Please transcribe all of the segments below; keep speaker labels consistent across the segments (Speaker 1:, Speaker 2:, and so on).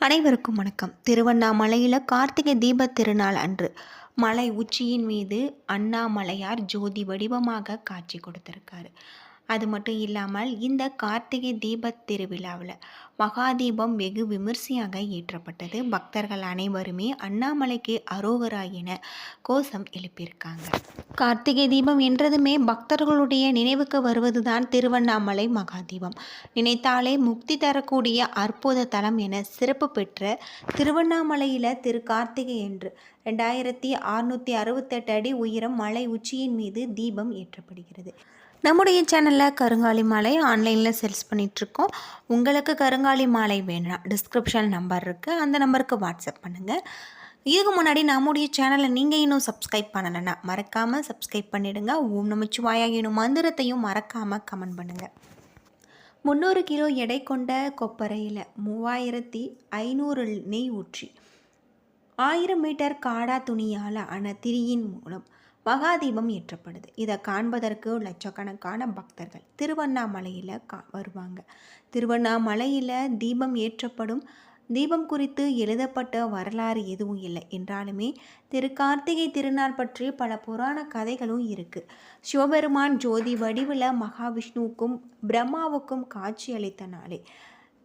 Speaker 1: அனைவருக்கும் வணக்கம். திருவண்ணாமலையில் கார்த்திகை தீபத் திருநாள் அன்று மலை உச்சியின் மீது அண்ணாமலையார் ஜோதி வடிவமாக காட்சி கொடுத்திருக்காரு. அது மட்டும் இல்லாமல் இந்த கார்த்திகை தீபத் திருவிழாவில் மகாதீபம் வெகு விமர்சையாக ஏற்றப்பட்டது. பக்தர்கள் அனைவருமே அண்ணாமலைக்கு அரோகரா என கோஷம் எழுப்பியிருக்காங்க. கார்த்திகை தீபம் என்றதுமே பக்தர்களுடைய நினைவுக்கு வருவதுதான் திருவண்ணாமலை மகாதீபம். நினைத்தாலே முக்தி தரக்கூடிய அற்புத தலம் என சிறப்பு பெற்ற திருவண்ணாமலையில் திரு கார்த்திகை என்று ரெண்டாயிரத்தி அறுநூற்றி அறுபத்தெட்டு அடி உயரம் மலை உச்சியின் மீது தீபம் ஏற்றப்படுகிறது. நம்முடைய சேனலில் கருங்காலி மாலை ஆன்லைனில் சேல்ஸ் பண்ணிகிட்ருக்கோம் உங்களுக்கு கருங்காலி மாலை வேணாம் டிஸ்கிரிப்ஷன் நம்பர் இருக்குது அந்த நம்பருக்கு வாட்ஸ்அப் பண்ணுங்கள் இதுக்கு முன்னாடி நம்முடைய சேனலை நீங்கள் இன்னும் சப்ஸ்கிரைப் பண்ணலைன்னா மறக்காமல் சப்ஸ்கிரைப் பண்ணிவிடுங்க ஓம் நமச்சிவாயாகினும் மந்திரத்தையும் மறக்காமல் கமெண்ட் பண்ணுங்கள் முந்நூறு கிலோ எடை கொண்ட கொப்பரையில் மூவாயிரத்தி ஐநூறு நெய் ஊற்றி ஆயிரம் மீட்டர் காடா துணியால் ஆன திரியின் மூலம் மகாதீபம் ஏற்றப்படுது. இதை காண்பதற்கு லட்சக்கணக்கான பக்தர்கள் திருவண்ணாமலையில் கா வருவாங்க. திருவண்ணாமலையில் தீபம் ஏற்றப்படும் தீபம் குறித்து எழுதப்பட்ட வரலாறு எதுவும் இல்லை. என்றாலுமே திரு கார்த்திகை திருநாள் பற்றி பல புராண கதைகளும் இருக்குது சிவபெருமான் ஜோதி வடிவில் மகாவிஷ்ணுவுக்கும் பிரம்மாவுக்கும் காட்சி அளித்த நாளே.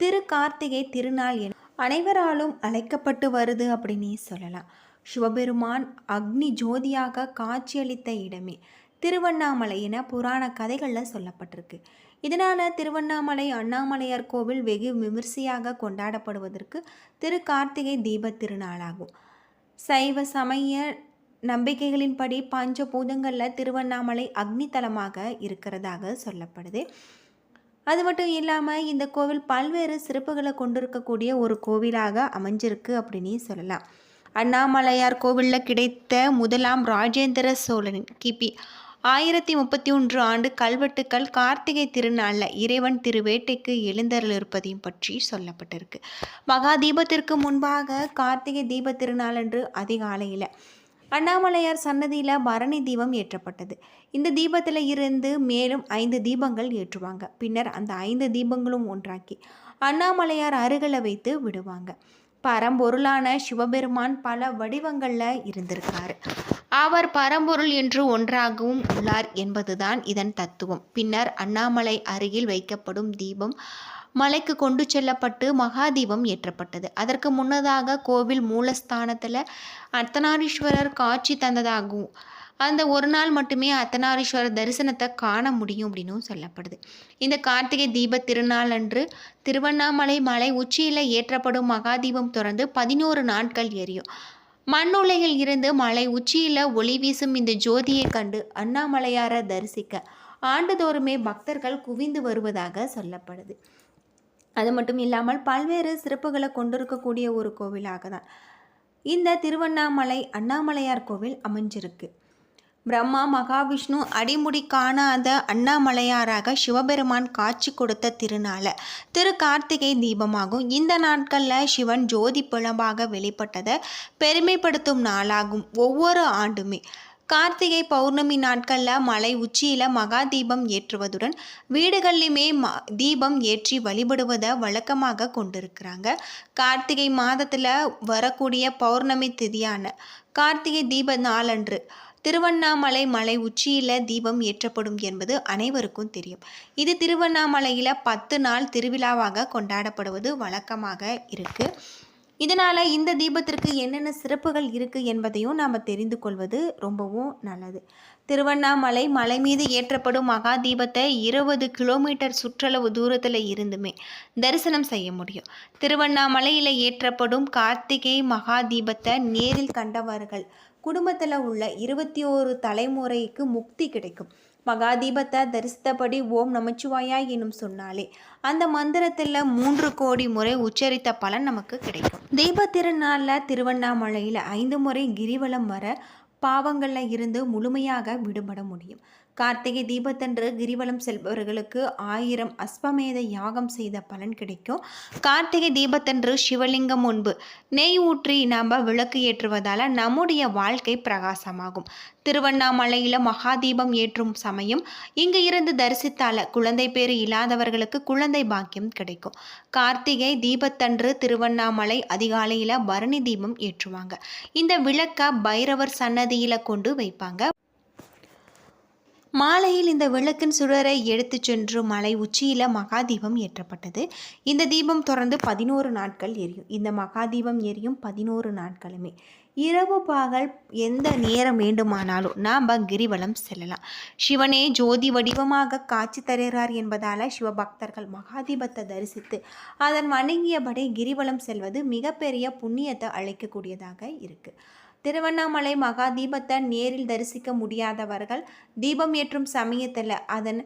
Speaker 1: திரு கார்த்திகை திருநாள் என அனைவராலும் அழைக்கப்பட்டு வருது அப்படின்னே சொல்லலாம். சிவபெருமான் அக்னி ஜோதியாக காட்சியளித்த இடமே. திருவண்ணாமலை என புராண கதைகளில் சொல்லப்பட்டிருக்கு. இதனால் திருவண்ணாமலை அண்ணாமலையார் கோவில் வெகு விமர்சையாக கொண்டாடப்படுவதற்கு திரு கார்த்திகை தீப திருநாளாகும். சைவ சமய நம்பிக்கைகளின்படி பஞ்சபூதங்களில் திருவண்ணாமலை அக்னி தலமாக இருக்கிறதாக சொல்லப்படுது. அது மட்டும் இல்லாமல் இந்த கோவில் பல்வேறு சிறப்புகளை கொண்டிருக்கக்கூடிய ஒரு கோவிலாக அமைஞ்சிருக்கு அப்படின்னு சொல்லலாம். அண்ணாமலையார் கோவிலில் கிடைத்த முதலாம் ராஜேந்திர சோழனின் கிபி. ஆயிரத்தி முப்பத்தி ஒன்று ஆண்டு கல்வெட்டுக்கள் கார்த்திகை திருநாளில் இறைவன் திருவேட்டைக்கு எழுந்தருள் இருப்பதையும் பற்றி சொல்லப்பட்டிருக்கு. மகா தீபத்திற்கு முன்பாக கார்த்திகை தீப திருநாளன்று அதிகாலையில் அண்ணாமலையார் சன்னதியில் பரணி தீபம் ஏற்றப்பட்டது. இந்த தீபத்தில் இருந்து மேலும் ஐந்து தீபங்கள் ஏற்றுவாங்க. பின்னர் அந்த ஐந்து தீபங்களும் ஒன்றாக்கி அண்ணாமலையார் அருகில் வைத்து விடுவாங்க. பரம்பொருளான சிவபெருமான் பல வடிவங்களில் இருந்திருக்காரு. அவர் பரம்பொருள் என்று ஒன்றாகவும் உள்ளார் என்பதுதான் இதன் தத்துவம். பின்னர் அண்ணாமலை அருகில் வைக்கப்படும் தீபம் மலைக்கு கொண்டு செல்லப்பட்டு மகாதீபம் ஏற்றப்பட்டது. அதற்கு முன்னதாக கோவில் மூலஸ்தானத்தில் அர்த்தநாரீஸ்வரர் காட்சி தந்ததாகவும் அந்த ஒரு நாள் மட்டுமே அர்த்தநாரீஸ்வரர் தரிசனத்தை காண முடியும் அப்படின்னும் சொல்லப்படுது. இந்த கார்த்திகை தீப திருநாள் அன்று திருவண்ணாமலை மலை உச்சியில் ஏற்றப்படும் மகாதீபம் தொடர்ந்து பதினோரு நாட்கள் எரியும். மண்ணுலையில் இருந்து மலை உச்சியில் ஒளி வீசும் இந்த ஜோதியை கண்டு அண்ணாமலையாரை தரிசிக்க ஆண்டுதோறுமே பக்தர்கள் குவிந்து வருவதாக சொல்லப்படுது. அது மட்டும் இல்லாமல் பல்வேறு சிறப்புகளை கொண்டிருக்கக்கூடிய ஒரு கோவிலாக தான் இந்த திருவண்ணாமலை அண்ணாமலையார் கோவில் அமைஞ்சிருக்கு. பிரம்மா மகாவிஷ்ணு அடிமுடி காணாத அண்ணாமலையாராக சிவபெருமான் காட்சி கொடுத்த திருநாள. திரு கார்த்திகை தீபமாகும். இந்த நாட்களில் சிவன் ஜோதி பிழம்பாக வெளிப்பட்டதை பெருமைப்படுத்தும் நாளாகும் ஒவ்வொரு ஆண்டுமே. கார்த்திகை பௌர்ணமி நாட்களில் மலை உச்சியில் மகா தீபம் ஏற்றுவதுடன் வீடுகள்லையுமே ம தீபம் ஏற்றி வழிபடுவதை வழக்கமாக கொண்டிருக்கிறாங்க. கார்த்திகை மாதத்தில் வரக்கூடிய பௌர்ணமி திதியான கார்த்திகை தீப நாளன்று திருவண்ணாமலை மலை உச்சியில் தீபம் ஏற்றப்படும் என்பது அனைவருக்கும் தெரியும். இது திருவண்ணாமலையில் பத்து நாள் திருவிழாவாக கொண்டாடப்படுவது வழக்கமாக இருக்குது இதனால் இந்த தீபத்திற்கு என்னென்ன சிறப்புகள் இருக்குது என்பதையும் நாம் தெரிந்து கொள்வது ரொம்பவும் நல்லது. திருவண்ணாமலை மலை மீது ஏற்றப்படும் மகா தீபத்தை இருபது கிலோமீட்டர் சுற்றளவு தூரத்தில் இருந்துமே தரிசனம் செய்ய முடியும். திருவண்ணாமலையில் ஏற்றப்படும் கார்த்திகை மகா தீபத்தை நேரில் கண்டவர்கள் குடும்பத்தில் உள்ள இருபத்தி ஓரு தலைமுறைக்கு முக்தி கிடைக்கும். மகாதீபத்தை தரிசித்தபடி ஓம் நமச்சிவாயா எனும் சொன்னாலே அந்த மந்திரத்தில் மூன்று கோடி முறை உச்சரித்த பலன் நமக்கு கிடைக்கும். தீப திருநாளில் திருவண்ணாமலையில் ஐந்து முறை கிரிவலம் வர பாவங்களில் இருந்து முழுமையாக விடுபட முடியும். கார்த்திகை தீபத்தன்று கிரிவலம் செல்பவர்களுக்கு ஆயிரம் அஸ்வமேத யாகம் செய்த பலன் கிடைக்கும். கார்த்திகை தீபத்தன்று சிவலிங்கம் முன்பு நெய் ஊற்றி நாம் விளக்கு ஏற்றுவதால் நம்முடைய வாழ்க்கை பிரகாசமாகும். திருவண்ணாமலையில் மகாதீபம் ஏற்றும் சமயம் இங்கு இருந்து தரிசித்தால குழந்தை பேறு இல்லாதவர்களுக்கு குழந்தை பாக்கியம் கிடைக்கும். கார்த்திகை தீபத்தன்று திருவண்ணாமலை அதிகாலையில் பரணி தீபம் ஏற்றுவாங்க. இந்த விளக்க பைரவர் சன்னதியில் கொண்டு வைப்பாங்க. மாலையில் இந்த விளக்கின் சுடரை எடுத்துச் சென்று மலை உச்சியில் மகாதீபம் ஏற்றப்பட்டது. இந்த தீபம் தொடர்ந்து பதினோரு நாட்கள் எரியும். இந்த மகாதீபம் எரியும் பதினோரு நாட்களுமே. இரவு பகல் எந்த நேரம் வேண்டுமானாலும் நாம் கிரிவலம் செல்லலாம். சிவனே ஜோதி வடிவமாக காட்சி தருகிறார் என்பதால் சிவபக்தர்கள் மகாதீபத்தை தரிசித்து அதன் வணங்கியபடி கிரிவலம் செல்வது மிகப்பெரிய புண்ணியத்தை அழைக்கக்கூடியதாக இருக்குது திருவண்ணாமலை மகா தீபத்தை நேரில் தரிசிக்க முடியாதவர்கள் தீபம் ஏற்றும் சமயத்தில் அதன்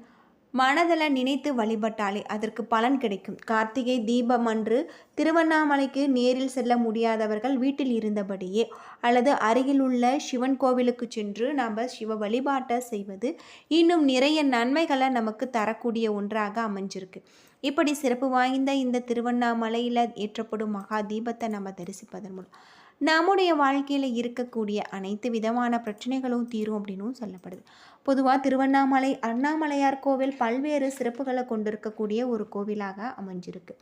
Speaker 1: மனதில் நினைத்து வழிபட்டாலே அதற்கு பலன் கிடைக்கும். கார்த்திகை தீபம் அன்று திருவண்ணாமலைக்கு நேரில் செல்ல முடியாதவர்கள் வீட்டில் இருந்தபடியே அல்லது அருகில் உள்ள சிவன் கோவிலுக்கு சென்று நாம் சிவ வழிபாட்டை செய்வது இன்னும் நிறைய நன்மைகளை நமக்கு தரக்கூடிய ஒன்றாக அமைஞ்சிருக்கு. இப்படி சிறப்பு வாய்ந்த இந்த திருவண்ணாமலையில் ஏற்றப்படும் மகா தீபத்தை நம்ம தரிசிப்பதன் மூலம் நம்முடைய வாழ்க்கையில் இருக்கக்கூடிய அனைத்து விதமான பிரச்சனைகளும் தீரும் அப்படின்னும் சொல்லப்படுது. பொதுவாக திருவண்ணாமலை அண்ணாமலையார் கோவில் பல்வேறு சிறப்புகளை கொண்டிருக்கக்கூடிய ஒரு கோவிலாக அமைஞ்சிருக்கு.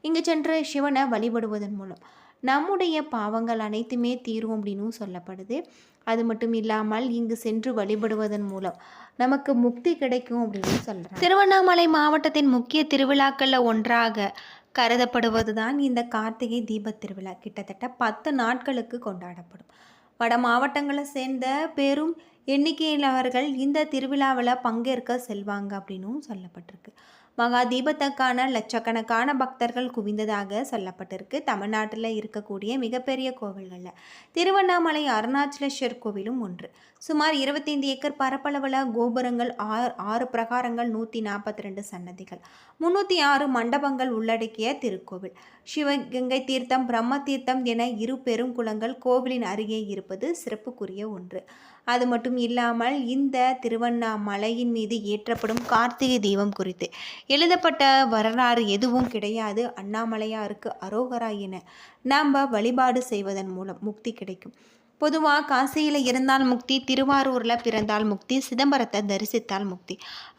Speaker 1: இங்கு சென்ற சிவனை வழிபடுவதன் மூலம் நம்முடைய பாவங்கள் அனைத்துமே தீரும் அப்படின்னும் சொல்லப்படுது. அது மட்டும் இல்லாமல் இங்கு சென்று வழிபடுவதன் மூலம் நமக்கு முக்தி கிடைக்கும் அப்படின்னு சொல்கிறாங்க திருவண்ணாமலை மாவட்டத்தின் முக்கிய திருவிழாக்களில் ஒன்றாக கருதப்படுவதுதான் இந்த கார்த்திகை தீபத் திருவிழா. கிட்டத்தட்ட பத்து நாட்களுக்கு கொண்டாடப்படும். வட மாவட்டங்களை சேர்ந்த பெரும் எண்ணிக்கையிலவர்கள் இந்த திருவிழாவில் பங்கேற்க செல்வாங்க அப்படின்னும் சொல்லப்பட்டிருக்கு. மகா தீபத்துக்கான லட்சக்கணக்கான பக்தர்கள் குவிந்ததாக சொல்லப்பட்டிருக்கு. தமிழ்நாட்டில் இருக்கக்கூடிய மிகப்பெரிய கோவில்களில். திருவண்ணாமலை அருணாச்சலேஸ்வர் கோவிலும் ஒன்று. சுமார் இருபத்தைந்து ஏக்கர் பரப்பளவில் கோபுரங்கள் ஆறு ஆறு பிரகாரங்கள் நூற்றி நாற்பத்தி ரெண்டு சன்னதிகள். முன்னூற்றி ஆறு மண்டபங்கள் உள்ளடக்கிய திருக்கோவில். சிவகங்கை தீர்த்தம் பிரம்ம தீர்த்தம் என இரு பெருங்குளங்கள் கோவிலின் அருகே இருப்பது சிறப்புக்குரிய ஒன்று. அது மட்டும் இல்லாமல் இந்த திருவண்ணாமலையின் மீது ஏற்றப்படும் கார்த்திகை தீபம் குறித்து. எழுதப்பட்ட வரலாறு எதுவும் கிடையாது. அண்ணாமலையாருக்கு அரோகரா என நாம் வழிபாடு செய்வதன் மூலம் முக்தி கிடைக்கும். பொதுவாக காசியில் இருந்தால் முக்தி திருவாரூரில் பிறந்தால் முக்தி சிதம்பரத்தை தரிசித்தால் முக்தி.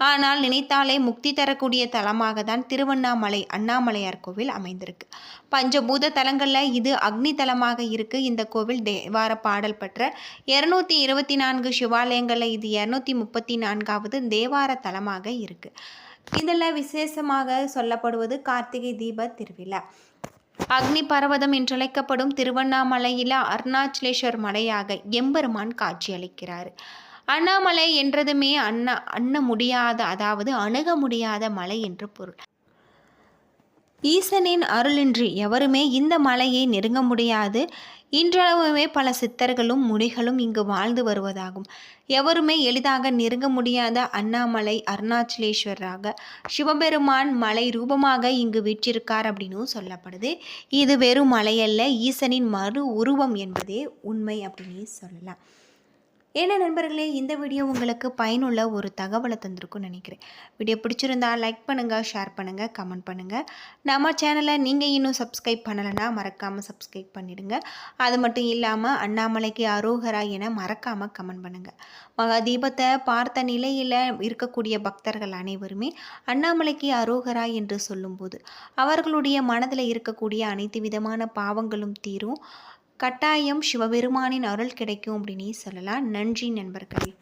Speaker 1: ஆனால் நினைத்தாலே முக்தி தரக்கூடிய தலமாக தான் திருவண்ணாமலை அண்ணாமலையார் கோவில் அமைந்திருக்கு. பஞ்சபூத தலங்களில் இது அக்னி தலமாக இருக்குது இந்த கோவில் தேவார பாடல் பெற்ற இரநூத்தி இருபத்தி நான்கு சிவாலயங்களில் இது இரநூத்தி முப்பத்தி நான்காவது தேவார தலமாக இருக்குது இதில் விசேஷமாக சொல்லப்படுவது கார்த்திகை தீப திருவிழா. அக்னி பர்வதம் என்றழைக்கப்படும் திருவண்ணாமலையில் அருணாச்சலேஸ்வர் மலையாக எம்பெருமான் காட்சியளிக்கிறார். அண்ணாமலை என்றதுமே அண்ணா அண்ண முடியாத அதாவது அணுக முடியாத மலை என்று பொருள். ஈசனின் அருளின்றி எவருமே இந்த மலையை நெருங்க முடியாது. இன்றளவுமே பல சித்தர்களும் முனிகளும் இங்கு வாழ்ந்து வருவதாகும். எவருமே எளிதாக நெருங்க முடியாத அண்ணாமலை அருணாச்சலேஸ்வரராக சிவபெருமான் மலை ரூபமாக இங்கு வீற்றிருக்கார் அப்படின்னும் சொல்லப்படுது. இது வெறும் மலையல்ல ஈசனின் மறு உருவம் என்பதே உண்மை அப்படின்னு சொல்லலாம். என்ன நண்பர்களே இந்த வீடியோ உங்களுக்கு பயனுள்ள ஒரு தகவலை தந்திருக்கும்னு நினைக்கிறேன். வீடியோ பிடிச்சிருந்தா லைக் பண்ணுங்கள் ஷேர் பண்ணுங்கள் கமெண்ட் பண்ணுங்கள் நம்ம சேனலை நீங்கள் இன்னும் சப்ஸ்கிரைப் பண்ணலைன்னா மறக்காமல் சப்ஸ்கிரைப் பண்ணிவிடுங்க அது மட்டும் இல்லாமல் அண்ணாமலைக்கு அரோகரா என மறக்காமல் கமெண்ட் பண்ணுங்கள் மகா தீபத்தை பார்த்த நிலையில் இருக்கக்கூடிய பக்தர்கள் அனைவருமே அண்ணாமலைக்கு அரோகரா என்று சொல்லும்போது அவர்களுடைய மனதில் இருக்கக்கூடிய அனைத்து விதமான பாவங்களும் தீரும். கட்டாயம் சிவபெருமானின் அருள் கிடைக்கும் அப்படின்னு சொல்லலாம். நன்றி நண்பர்களே.